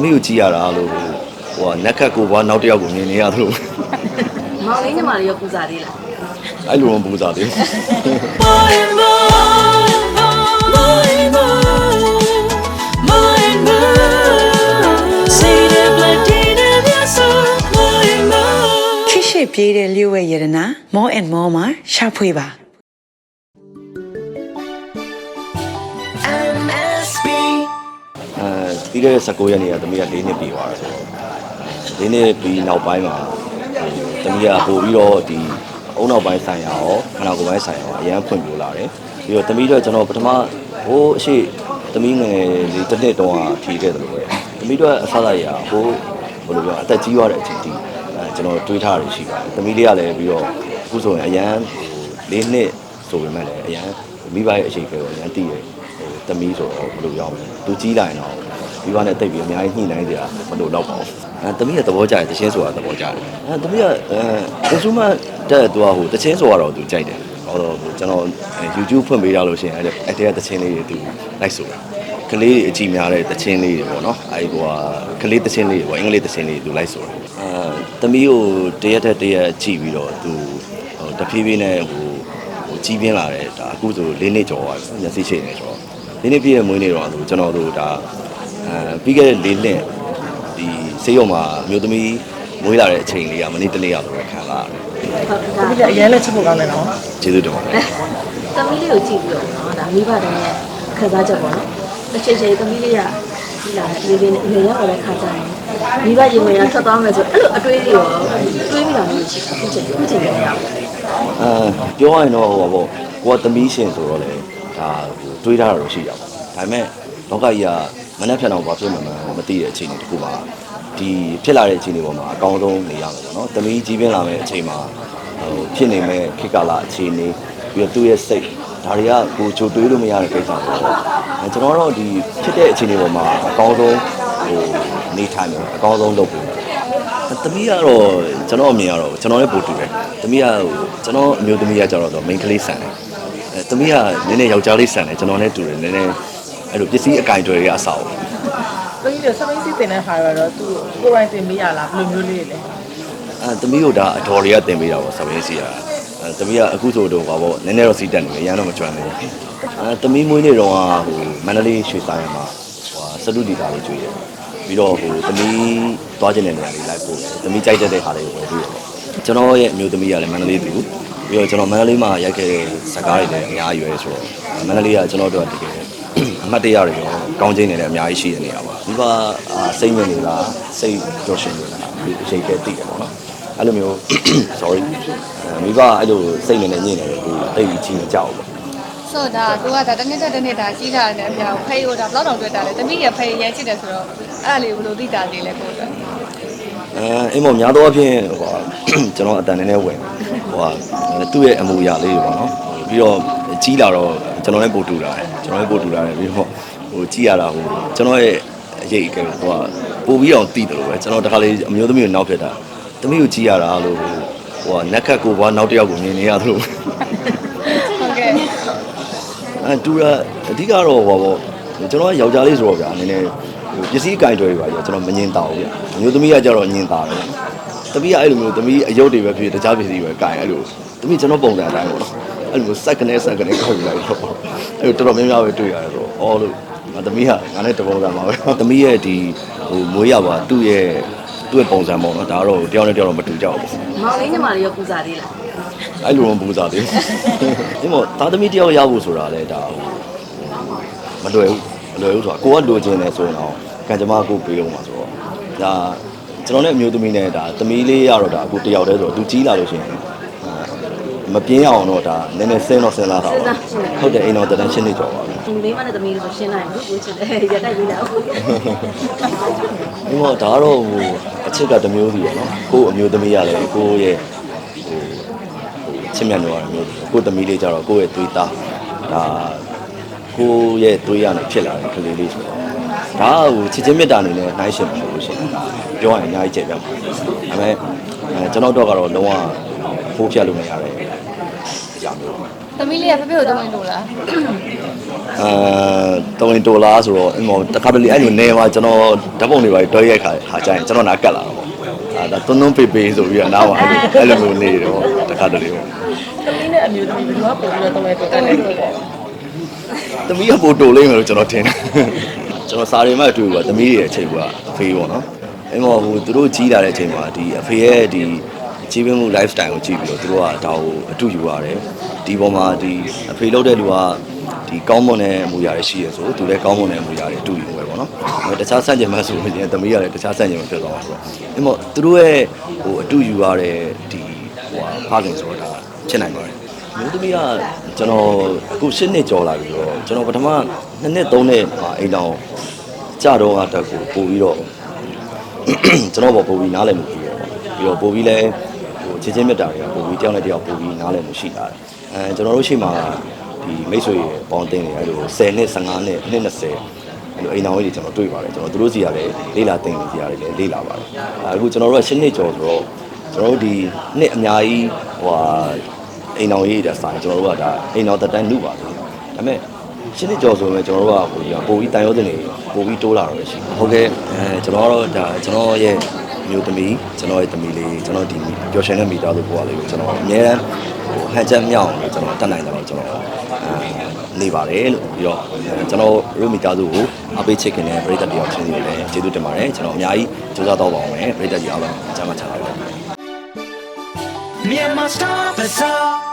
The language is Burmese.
သမီးကိုကြည်ရတာလို့ဟိုကနက်ခတ်ကိုဘွားနောက်တစ်ယောက်ကိုမြင်နေရသလိုမောင်လေးညီမလေးရောပူစားသေးလားအဲ့လိုတော့ပူစားသေးဘူး More and more, more and more, more and more. Say the blood in your soul, more and more. ခိရှိပြေးတဲ့လျှို့ဝဲရတနာ more and more မှာရှာဖွေပါ ပြီးခဲ့တဲ့19ရက်နေ့ကသမီးက၄နှစ်ပြည့်သွားတာဆိုတော့၄နှစ်ပြီးနောက်ပိုင်းမှာသမီးကပို့ပြီးတော့ဒီအုံနောက်ပိုင်းဆိုင်ရာရောခန္ဓာကိုယ်ပိုင်းဆိုင်ရာရောအရန်ဖွင့်ပြလာတယ်ပြီးတော့သမီးတို့ကျွန်တော်ပထမဟိုးအရှိသမီးငယ်လေးတစ်နှစ်တုန်းကဖြေခဲ့တယ်လို့ပဲသမီးတို့အဆအရဟိုးဘယ်လိုပြောအသက်ကြီးသွားတဲ့အချိန်ထိအဲကျွန်တော်တွေးထားရရှိပါတယ်သမီးလေးကလည်းပြီးတော့အခုဆိုရင်အရန်၄နှစ်ဆိုပေမဲ့လည်းအရန်မိဘရဲ့အရှိန်ကိုအရန်တည်ရဟိုသမီးဆိုတော့ဘယ်လိုပြောမလဲသူကြီးလာရင်တော့ ဒီဘာနဲ့တိတ်ပြီးအများကြီးညှိနှိုင်းကြတာမလို့တော့ပါဘူးအဲတမီးကသဘောကျတယ်တချင်းဆိုတာသဘောကျတယ်အဲတမီးကအဲ consumer တက်သူကဟိုတချင်းဆိုတော့သူကြိုက်တယ်ဟောတော့ကျွန်တော် YouTube ဖွင့်ပေးရလို့ရှိရင်အဲ့အဲ့တဲ့တချင်းလေးတွေသူလိုက်ဆိုတာကလေးတွေအကြည့်များတဲ့တချင်းလေးတွေပေါ့နော်အဲ့ဟိုကလေးတချင်းလေးတွေပေါ့အင်္ဂလိပ်တချင်းလေးတွေသူလိုက်ဆိုတာအဲတမီးကိုတရက်တက်တရက်ကြည့်ပြီးတော့သူဟိုတဖြည်းဖြည်းနဲ့ဟိုဟိုကြီးပြင်းလာတယ်ဒါအခုဆို၄နှစ်ကျော်သွားပြီမျက်စိရှိနေကျော်၄နှစ်ပြည့်ရဲ့မွေးနေ့တော့သူကျွန်တော်တို့ဒါ အဲပြီးခဲ့တဲ့၄နှစ်ဒီဆေးရုံမှာအမျိုးသမီးမွေးလာတဲ့အချိန်လေးကမနေ့တနေ့ရောက်တော့ခံလာရတယ်ဟုတ်ဒါဒီကအရင်လည်းချစ်ဖို့ကောင်းတယ်နော်ကျေးဇူးတင်ပါတယ်သမီးလေးကိုကြည့်ပြီးတော့နော်ဒါမိဘတွေနဲ့ခံစားချက်ပေါ့နော်တစ်ချိန်ချိန်သမီးလေးကဒီလာတဲ့လေးလေးနဲ့အရင်ရောက်တဲ့ခါကျရင်မိဘရင်ဝင်ရထွက်သွားမယ်ဆိုအဲ့လိုအတွေးတွေရောတွေးမိတာမျိုးရှိအခုချိန်အခုချိန်လည်းရောက်အဲပြောရရင်တော့ဟိုပါပေါ့ကိုကသမီးရှင်ဆိုတော့လေဒါဟိုတွေးထားတာတော့ရှိရပါဘူးဒါပေမဲ့လောကကြီးက မနှက်ဖြတ်အောင်ဘာဖြစ်မှန်းမသိတဲ့အချိန်တွေတခုပါဒီဖြစ်လာတဲ့အချိန်တွေပေါ်မှာအကောင်းဆုံးနေရမယ်ပေါ့နော်သမီးကြီးပြင်းလာမယ့်အချိန်မှာဟိုဖြစ်နေမဲ့ခေတ်ကာလအခြေအနေပြီးတော့သူ့ရဲ့စိတ်ဒါတွေကကိုချိုတွေးလို့မရတဲ့ကိစ္စပေါ့အဲကျွန်တော်တို့ဒီဖြစ်တဲ့အခြေအနေပေါ်မှာအကောင်းဆုံးဟိုနေထိုင်မယ်အကောင်းဆုံးလုပ်ဖို့သမီးကတော့ကျွန်တော်အမြင်ကတော့ကျွန်တော်လည်းပို့တူတယ်သမီးကဟိုကျွန်တော်အမျိုးသမီးကကြတော့တော့ main ကလေးဆန်တယ်အဲသမီးကနည်းနည်းယောက်ျားလေးဆန်တယ်ကျွန်တော်နဲ့တူတယ်နည်းနည်း အဲ့လိုပစ္စည်းအကင်တွေတွေကအဆောက်ဘယ်လိုစပိန်စီတင်တဲ့ဟာတွေတော့သူကိုယ်တိုင်တင်ပေးရလားဘယ်လိုမျိုးလေးလဲအဲသမီးတို့ဒါအတော်တွေကတင်ပေးတာပေါ့ဆမင်းစီကအဲသမီးကအခုဆိုတော့ပါပေါ့နည်းနည်းတော့စီးတက်နေတယ်ရန်တော့မကျွမ်းဘူးအဲသမီးမွေးနေ့တော့ဟိုမန္တလေးရွှေဆိုင်မှာဟိုစတုဒီတာလေးကျွေးတယ်ပြီးတော့ဟိုသမီးသွားခြင်းတဲ့နေရာလေးလိုက်ပို့တယ်သမီးကြိုက်တဲ့တဲ့ဟာလေးကိုဝယ်ပြီးတော့ကျွန်တော်ရဲ့အမျိုးသမီးကလည်းမန္တလေးသူပြီးတော့ကျွန်တော်မန္တလေးမှာရိုက်ခဲ့တဲ့ဇာတ်ကားတွေလည်းအများကြီးရွယ်ဆိုတော့မန္တလေးကကျွန်တော်တို့ကတကယ်အ မှတ်တရတွေရောကောင်းခြင်းတွေလည်းအများကြီးရှိတဲ့နေရာပါဒီကစိတ်ညစ်နေလားစိတ်ကြောရှင်နေလားဒီအချိန်ကတည်တယ်ပေါ့နော်အဲ့လိုမျိုး sorry အဲမိဘအဲ့လိုစိတ်နဲ့ညစ်နေတယ်သူတိတ်ပြီးချင်းမကြောက်ဘူးဆိုတော့သူကဒါတစ်နှစ်တစ်တစ်နှစ်ဒါကြီးတာနဲ့အပြောင်းဖေးဟိုဒါဘလောက်တောင်တွေ့တာလဲတမိရဖေးရမ်းချစ်တယ်ဆိုတော့အဲ့ဒါလေးဘယ်လိုသိတာလေးလဲကိုယ်အတွက်အဲအိမ်မောများသောအားဖြင့်ဟိုဟာကျွန်တော်အတန်နည်းနည်းဝင်ဟိုဟာသူ့ရဲ့အမူအရာလေးတွေပေါ့နော်ပြီးတော့ ကြီးလာတော့ကျွန်တော်လည်းပို့တူလာတယ်ကျွန်တော်လည်းပို့တူလာတယ်ပြီးတော့ဟိုကြီးရတာဟိုကျွန်တော်ရဲ့အရေးအကဲဟိုဟာပို့ပြီးအောင်တည်တယ်လို့ပဲကျွန်တော်တခါလေးအမျိုးသမီးကိုနောက်ဖြစ်တာသမီးကိုကြီးရတာလို့ဟိုဟာနက်ခတ်ကိုဘွားနောက်တစ်ယောက်ကိုမြင်နေရသလိုဟုတ်ကဲ့အဲတူတာအဓိကတော့ဟောပေါ့ကျွန်တော်ကယောက်ျားလေးဆိုတော့ဗျာနည်းနည်းဟိုပစ္စည်းကင်တွေပါကြီးကျွန်တော်မငင်တာဘူးဗျာအမျိုးသမီးကကြတော့ငင်တာတယ်သမီးကအဲ့လိုမျိုးသမီးအယုတ်တွေပဲဖြစ်တခြားပစ္စည်းပဲကင်အဲ့လိုသမီးကျွန်တော်ပုံစံအတိုင်းပေါ့နော် အဲ့လိုစက်ကနေစက်ကနေခောက်ယူလိုက်တော့အဲ့လိုတော်တော်များများပဲတွေ့ရတယ်ဆိုတော့အော်လို့သမီးကငါနဲ့တပုံစံပါပဲသမီးရဲ့ဒီဟိုမွေးရပါသူ့ရဲ့သူ့ရဲ့ပုံစံပေါ့နော်ဒါတော့တယောက်နဲ့တယောက်တော့မတူကြဘူးပေါ့မောင်လေးညီမလေးရောပူစားသေးလားအဲ့လိုတော့ပူစားသေးဘူးဒီမို့သားသမီးတယောက်ရဖို့ဆိုတာလဲဒါဟိုမလွယ်ဘူးမလွယ်ဘူးဆိုတာကိုကလိုချင်တယ်ဆိုရင်တော့ကံကြမ္မာကိုပေးအောင်ပါဆိုတော့ဒါကျွန်တော်နဲ့အမျိုးသမီးနဲ့ဒါသမီးလေးရတော့ဒါအခုတယောက်တည်းဆိုတော့သူကြီးလာလို့ရှိရင်အာ မပြင်းအောင်တော့ဒါနည်းနည်းစင်းတော့စင်းလာတာပါဟုတ်တယ်အိမ်တော်တန်းရှင်းနေကြော်ပါပြီဒီလေးမနဲ့သမီးလေးဆိုရှင်းလိုက်ဘူးကိုချစ်တယ်ရတိုက်ပြီးတော့ဒီမို့ဒါကတော့ဟိုအချစ်ကတစ်မျိုးစီရယ်နော်ကို့အမျိုးသမီးရလဲကိုယ့်ရဲ့ဟိုချစ်မြတ်တော်ရမျိုးကို့သမီးလေးကြတော့ကိုယ့်ရဲ့သွေးသားဒါကိုယ့်ရဲ့သွေးရနေဖြစ်လာတဲ့ကလေးလေးဆိုတော့ဒါဟိုချစ်ချင်းမြတ်တာအနေနဲ့နှိုင်းရှင်မှာလို့ရှိရင်ပြောရရင်အများကြီးကျေပြတ်ပါဒါပေမဲ့အဲကျွန်တော်တော့ကတော့လုံးဝ ဖိုးဖြတ်လို့မရတဲ့အရာမျိုးသမီးလေးကဖေဖေကိုတုံးနေလို့လားအဲတဝင်ဒေါ်လာဆိုတော့အမေတခါတလေအဲ့လိုနေမှာကျွန်တော်ဓာတ်ပုံတွေပါတွဲရိုက်ခါဟာကြရင်ကျွန်တော်နာကတ်လာတော့ပေါ့အဲဒါသွန်းသွန်းပေပေဆိုပြီးတော့နားမှာအဲ့လိုအဲ့လိုမျိုးနေတော့တခါတလေပေါ့သမီးနဲ့အမျိုးသမီးဘယ်သူကပို့ပြီးတော့တော့ပဲတော်တယ်လို့ပေါ့သမီးကပို့တိုလိမ့်မယ်လို့ကျွန်တော်ထင်တယ်ကျွန်တော်စာရီမှတွေ့ဘူးကသမီးရဲ့အချိန်ကအဖေပေါ့နော်အဲ့မောဟိုသူတို့ကြီးလာတဲ့အချိန်မှာဒီအဖေရဲ့ဒီ ကြီးပင်းမှု lifestyle ကိုကြည့်ပြီးတော့သူတို့ကဒါကိုအတူယူရတယ်ဒီပေါ်မှာဒီအဖေလုပ်တဲ့လူကဒီကောင်းမွန်တဲ့အမူအရာတွေရှိရဆိုသူလည်းကောင်းမွန်တဲ့အမူအရာတွေအတူယူပဲပေါ့နော်အဲတခြားဆန့်ကျင်မှဆိုရင်သမီးကလည်းတခြားဆန့်ကျင်မှဖြစ်သွားမှာဆိုတော့အဲ့မောသူတို့ရဲ့ဟိုအတူယူရတဲ့ဒီဟိုဟာဖခင်ဆိုတော့ဒါဖြစ်နိုင်ပါတယ်မျိုးသမီးကကျွန်တော်အခု၈နှစ်ကျော်လာပြီဆိုတော့ကျွန်တော်ပထမ2နှစ်3နှစ်မှာအိမ်တော်ကြတော့အတက်ကိုပို့ပြီးတော့ကျွန်တော်ပေါ်ပို့ပြီးနားလည်မှုပြီးတော့ပြီးတော့ပို့ပြီးလဲ ဟိုချင်းချင်းမြတ်တာတွေကပို့ပြီးတယောက်နဲ့တယောက်ပို့ပြီးနားလည်မှုရှိလာတယ်အဲကျွန်တော်တို့ရှိမှဒီမိတ်ဆွေရဲ့ပေါင်းတင်တွေအဲ့လို10နှစ်15နှစ်နှစ်20အဲ့လိုအိမ်တော်ကြီးတွေကျွန်တော်တွေ့ပါတယ်ကျွန်တော်တို့စီရတယ်လေးလာတင်နေစီရတယ်လည်းလေးလာပါတယ်အခုကျွန်တော်တို့က၈နှစ်ကျော်ဆိုတော့ကျွန်တော်တို့ဒီနှစ်အများကြီးဟိုဟာအိမ်တော်ရေးတဲ့ဆိုင်ကျွန်တော်တို့ကဒါအိမ်တော်တက်တန်းနှုပါဆိုဒါပေမဲ့ရှင်းနေကြော်ဆိုရင်ကျွန်တော်တို့ကဟိုဒီပိုပြီးတန်ရုံးတင်နေပိုပြီးတိုးလာတော့ရှိတယ်ဟုတ်ကဲ့အဲကျွန်တော်ကတော့ဒါကျွန်တော်ရဲ့ မျိုးသမီးကျွန်တော်ရဲ့သမီးလေးကျွန်တော်ဒီပျော်ရွှင်တဲ့မိသားစုဘဝလေးကိုကျွန်တော်အများအားဟိုဟန်ချက်မြောက်အောင်ကျွန်တော်တတ်နိုင်တယ်လို့ကျွန်တော်အဲနေပါတယ်လို့ပြီးတော့ကျွန်တော်တို့မိသားစုကိုအပေးချစ်ခင်တဲ့ပြည်သက်တယောက်ချင်းစီလည်းကျေးဇူးတင်ပါတယ်ကျွန်တော်အများကြီးကြိုးစားတော့ပါအောင်မယ်ပြည်သက်ကြီးအားလုံးကြားမှချပါပါ Myanmar Star Bazaar